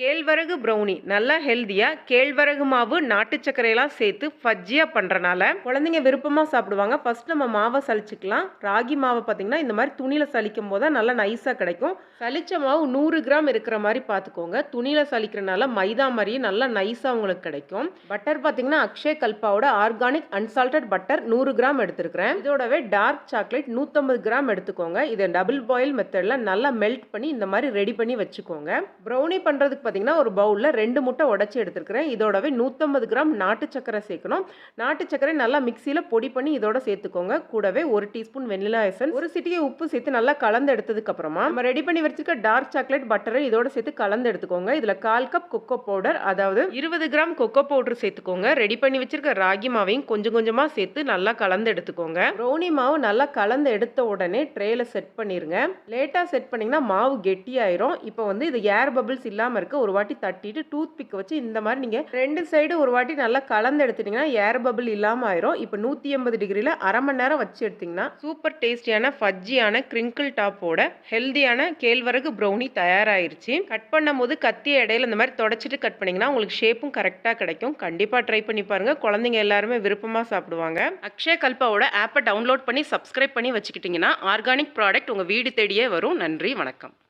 கேழ்வரகு ப்ரௌனி நல்லா ஹெல்த்தியாக கேழ்வரகு மாவு நாட்டு சர்க்கரையெல்லாம் சேர்த்து ஃபஜ்ஜியாக பண்ணுறனால குழந்தைங்க விருப்பமாக சாப்பிடுவாங்க. ஃபஸ்ட் நம்ம மாவை சளிச்சிக்கலாம். ராகி மாவை பார்த்தீங்கன்னா இந்த மாதிரி துணியில் சலிக்கும் போது தான் நல்லா நைஸாக கிடைக்கும். சலிச்ச மாவு நூறு கிராம் இருக்கிற மாதிரி பார்த்துக்கோங்க துணியில் சலிக்கிறனால மைதா மாதிரியே நல்லா நைஸாக உங்களுக்கு கிடைக்கும். பட்டர் பார்த்தீங்கன்னா அக்ஷய் கல்பாவோட ஆர்கானிக் அன்சால்டட் பட்டர் நூறு கிராம் எடுத்துருக்கிறேன். இதோடவே டார்க் சாக்லேட் நூற்றம்பது கிராம் எடுத்துக்கோங்க. இதை டபுள் பாயில் மெத்தடில் நல்லா மெல்ட் பண்ணி இந்த மாதிரி ரெடி பண்ணி வச்சுக்கோங்க. ப்ரௌனி பண்ணுறதுக்கு பார்த்தீங்கன்னா ஒரு பவுலில் ரெண்டு முட்டை உடச்சி எடுத்துருக்கிறேன். இதோடவே நூற்றம்பது கிராம் நாட்டு சக்கரை சேர்க்கணும். நாட்டு சக்கரை நல்லா மிக்சியில் பொடி பண்ணி இதோட சேர்த்துக்கோங்க. கூடவே ஒரு டீஸ்பூன் வெண்ணிலா எசன் ஒரு சிட்டியை உப்பு சேர்த்து நல்லா கலந்து எடுத்ததுக்கு அப்புறமா நம்ம ரெடி பண்ணி வச்சிருக்க டார்க் சாக்லேட் பட்டரை இதோட சேர்த்து கலந்து எடுத்துக்கோங்க. இதில் கால் கப் கொக்கோ பவுடர் அதாவது இருபது கிராம் கொக்கோ பவுடர் சேர்த்துக்கோங்க. ரெடி பண்ணி வச்சிருக்க ராகி மாவையும் கொஞ்சம் கொஞ்சமாக சேர்த்து நல்லா கலந்து எடுத்துக்கோங்க. ப்ரௌனி மாவு நல்லா கலந்து எடுத்த உடனே ட்ரேல செட் பண்ணிருங்க. லேட்டாக செட் பண்ணிங்கன்னா மாவு கெட்டியாயிரும். இப்போ வந்து இது ஏர் பபிள்ஸ் இல்லாமல் இருக்கு. ஒரு வாட்டி தட்டிட்டு டூத் பிக் வச்சு இந்த மாதிரி நீங்கள் ரெண்டு சைடு ஒரு வாட்டி நல்லா கலந்து எடுத்துட்டிங்கன்னா ஏர் பபிள் இல்லாமல் ஆயிரும். இப்போ நூற்றி எண்பது டிகிரியில் அரை மணி நேரம் வச்சு எடுத்திங்கன்னா சூப்பர் டேஸ்டியான ஃபஜ்ஜியான கிரிங்கிள் டாப்போட ஹெல்தியான கேழ்வரகு ப்ரௌனி தயாராயிருச்சு. கட் பண்ணும் போது கத்திய இடையில இந்த மாதிரி தொடச்சிட்டு கட் பண்ணிங்கன்னா உங்களுக்கு ஷேப்பும் கரெக்டாக கிடைக்கும். கண்டிப்பாக ட்ரை பண்ணி பாருங்க. குழந்தைங்க எல்லாருமே விருப்பமாக சாப்பிடுவாங்க. அக்ஷய கல்பாவோட ஆப்பை டவுன்லோட் பண்ணி சப்ஸ்கிரைப் பண்ணி வச்சுக்கிட்டிங்கன்னா ஆர்கானிக் ப்ராடக்ட் உங்கள் வீடு தேடியே வரும். நன்றி வணக்கம்.